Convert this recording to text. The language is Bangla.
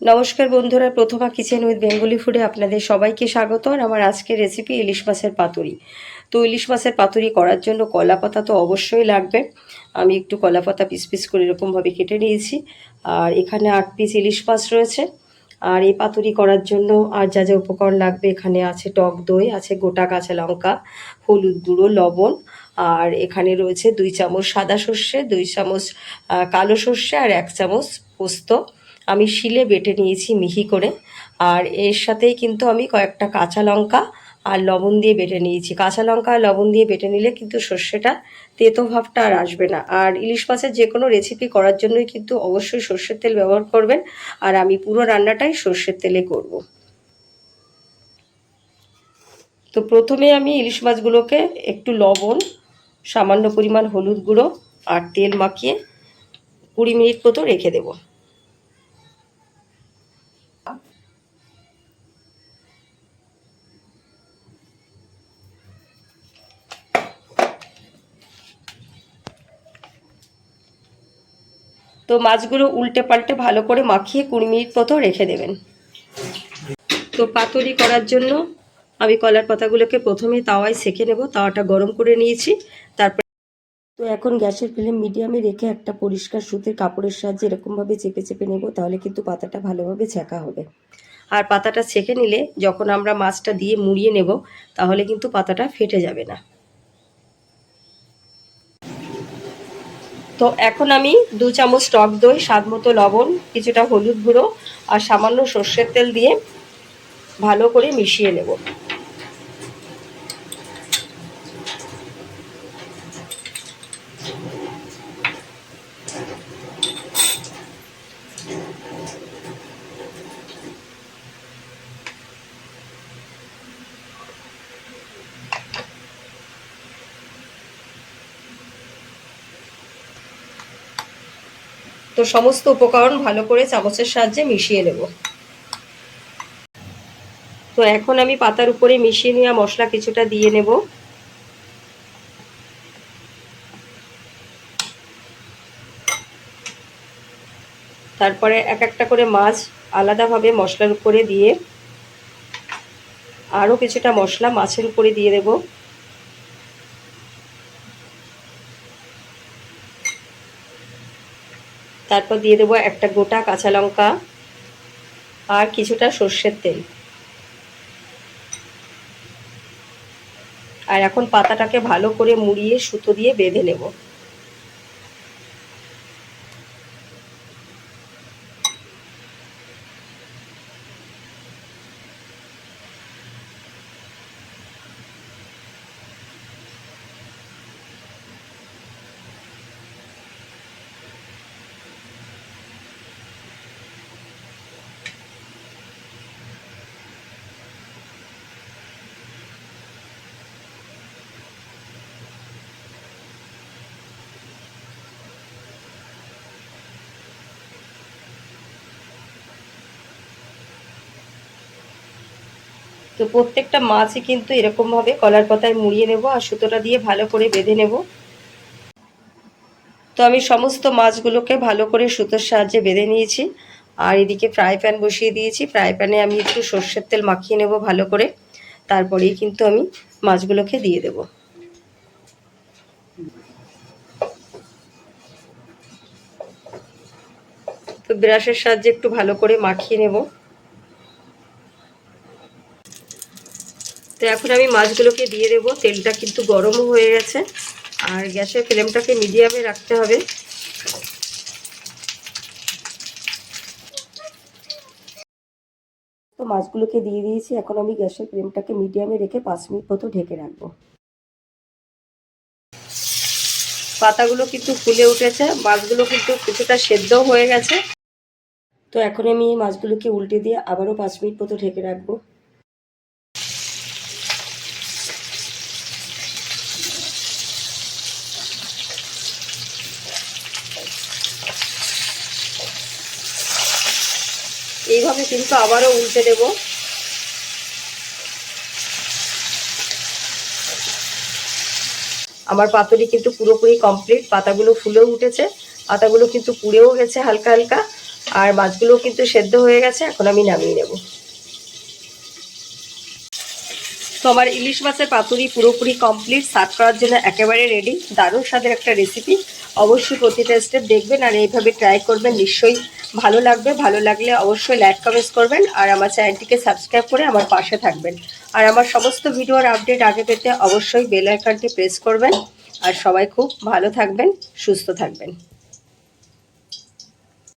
নমস্কার বন্ধুরা, প্রথমা কিচেন উইথ বেঙ্গলি ফুডে আপনাদের সবাইকে স্বাগত। আর আমার আজকের রেসিপি ইলিশ মাছের পাতুরি। তো ইলিশ মাছের পাতুরি করার জন্য কলা পাতা তো অবশ্যই লাগবে। আমি একটু কলা পাতা পিস পিস করে এরকমভাবে কেটে নিয়েছি। আর এখানে আট পিস ইলিশ মাছ রয়েছে। আর এই পাতুরি করার জন্য আর যা যা উপকরণ লাগবে এখানে আছে টক দই, আছে গোটা কাঁচা লঙ্কা, হলুদ গুঁড়ো, লবণ। আর এখানে রয়েছে দুই চামচ সাদা সর্ষে, দুই চামচ কালো সর্ষে আর এক চামচ পোস্ত। আমি শিলে বেটে নিয়েছি মিহি করে। আর এর সাথেই কিন্তু আমি কয়েকটা কাঁচা লঙ্কা আর লবণ দিয়ে বেটে নিয়েছি। কাঁচা লঙ্কা আর লবণ দিয়ে বেটে নিলে কিন্তু সর্ষেটা তেতো ভাবটা আর আসবে না। আর ইলিশ মাছের যে কোনো রেসিপি করার জন্যই কিন্তু অবশ্যই সর্ষের তেল ব্যবহার করবেন। আর আমি পুরো রান্নাটাই সর্ষের তেলে করব। তো প্রথমে আমি ইলিশ মাছগুলোকে একটু লবণ, সামান্য পরিমাণ হলুদ গুঁড়ো আর তেল মাখিয়ে কুড়ি মিনিট মতো রেখে দেবো। তো মাছগুলো উল্টে পাল্টে ভালো করে মাখিয়ে কুড়ি মিনিট মতো রেখে দেবেন। তো পাতুরি করার জন্য আমি কলার পাতাগুলোকে প্রথমে তাওয়ায় সেকে নেব, তাওয়াটা গরম করে নিয়েছি, তারপর তো এখন গ্যাসের ফ্লেম মিডিয়ামে রেখে একটা পরিষ্কার সুতির কাপড়ের সাহায্যে এরকমভাবে চেপে চেপে নেব, তাহলে কিন্তু পাতাটা ভালোভাবে ছেঁকা হবে। আর পাতাটা ছেঁকে নিলে যখন আমরা মাছটা দিয়ে মুড়িয়ে নেব, তাহলে কিন্তু পাতাটা ফেটে যাবে না। তো এখন আমি দু চামচ টক দই, স্বাদ মতো লবণ, কিছুটা হলুদ গুঁড়ো আর সামান্য সর্ষের তেল দিয়ে ভালো করে মিশিয়ে নেব। তো সমস্ত উপকরণ ভালো করে চামচের সাহায্যে মিশিয়ে নেব। তো এখন আমি পাতার উপরে মিশিয়ে নেওয়া মশলা কিছুটা দিয়ে নেব। তারপরে এক একটা করে মাছ আলাদাভাবে মশলার উপরে দিয়ে আরও কিছুটা মশলা মাছের উপরে দিয়ে দেবো। তারপর দিয়ে দেবো একটা গোটা কাঁচা লঙ্কা আর কিছুটা সর্ষের তেল। আর এখন পাতাটাকে ভালো করে মুড়িয়ে সুতো দিয়ে বেঁধে নেব। তো প্রত্যেকটা মাছই কিন্তু এরকমভাবে কলার পাতায় মুড়িয়ে নেব আর সুতোটা দিয়ে ভালো করে বেঁধে নেব। তো আমি সমস্ত মাছগুলোকে ভালো করে সুতোর সাহায্যে বেঁধে নিয়েছি। আর এদিকে ফ্রাই প্যান বসিয়ে দিয়েছি। ফ্রাই প্যানে আমি একটু সর্ষের তেল মাখিয়ে নেব ভালো করে। তারপরেই কিন্তু আমি মাছগুলোকে দিয়ে দেব। তো ব্রাশের সাহায্যে একটু ভালো করে মাখিয়ে নেব। এখন আমি মাছগুলোকে দিয়ে দেবো। তেলটা কিন্তু গরমও হয়ে গেছে। আর গ্যাসের ফ্লেমটাকে মিডিয়ামে রাখতে হবে। তো মাছগুলোকে দিয়ে দিয়েছি। এখন আমি গ্যাসের ফ্লেমটাকে মিডিয়ামে রেখে পাঁচ মিনিট মতো ঢেকে রাখব। পাতাগুলো কিন্তু ফুলে উঠেছে। মাছগুলো কিন্তু কিছুটা সেদ্ধও হয়ে গেছে। তো এখন আমি এই মাছগুলোকে উল্টে দিয়ে আবারও পাঁচ মিনিট মতো ঢেকে রাখব। এইভাবে কিন্তু আবারও উল্টে দেব। আমার পাতুরি কিন্তু পুরোপুরি কমপ্লিট পাতাগুলো ফুলেও উঠেছে, পাতাগুলো কিন্তু পুড়েও গেছে হালকা হালকা, আর মাছগুলো কিন্তু সেদ্ধ হয়ে গেছে, এখন আমি নামিয়ে নেব। তো আমার ইলিশ মাছের পাতুরি পুরোপুরি কমপ্লিট সার্ভ করার জন্য একেবারে রেডি দারুণ স্বাদের একটা রেসিপি অবশ্যই প্রতিটা স্টেপ দেখবেন আর এইভাবে ট্রাই করবেন, নিশ্চয়ই ভালো লাগবে। ভালো লাগলে অবশ্যই লাইক কমেন্টস করবেন আর আমার চ্যানেলটিকে সাবস্ক্রাইব করে আমার পাশে থাকবেন। আর আমার সমস্ত ভিডিওর আপডেট আগে পেতে অবশ্যই বেল আইকনটি প্রেস করবেন। আর সবাই খুব ভালো থাকবেন, সুস্থ থাকবেন।